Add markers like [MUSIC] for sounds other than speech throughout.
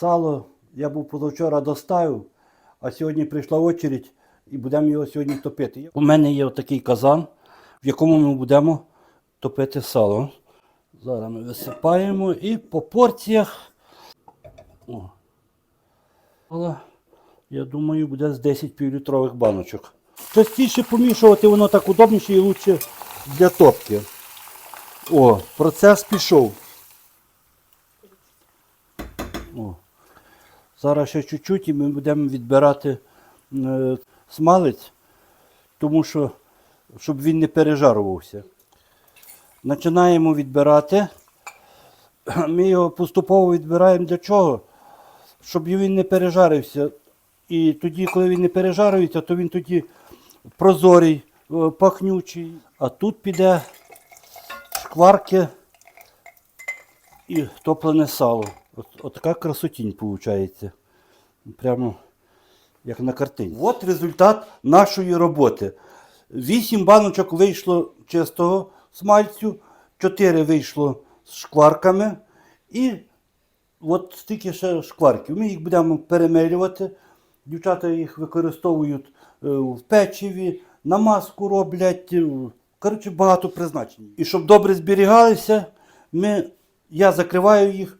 Сало я був позавчора доставив, а сьогодні прийшла очередь і будемо його сьогодні топити. У мене є отакий казан, в якому ми будемо топити сало. Зараз ми висипаємо і по порціях. О. Я думаю, буде з 10 півлітрових баночок. Частіше помішувати, воно так удобніше і краще для топки. О, процес пішов. О. Зараз ще чуть-чуть і ми будемо відбирати е, смалець, тому що, щоб він не пережарувався. Починаємо відбирати. [CLEARS THROAT] Ми його поступово відбираємо для чого? Щоб він не пережарився. І тоді, коли він не пережарюється, то він тоді прозорий, е, пахнючий. А тут піде шкварки і топлене сало. От, от така красотінь виходить. Прямо як на картині. От результат нашої роботи. Вісім баночок вийшло чистого смальцю, чотири вийшло з шкварками і от стільки ще шкварків. Ми їх будемо перемелювати. Дівчата їх використовують е, в печиві, на маску роблять. е, Коротше, багато призначень. І щоб добре зберігалися, ми, я закриваю їх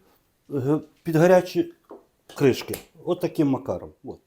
під гарячі кришки. От таким макаром. От.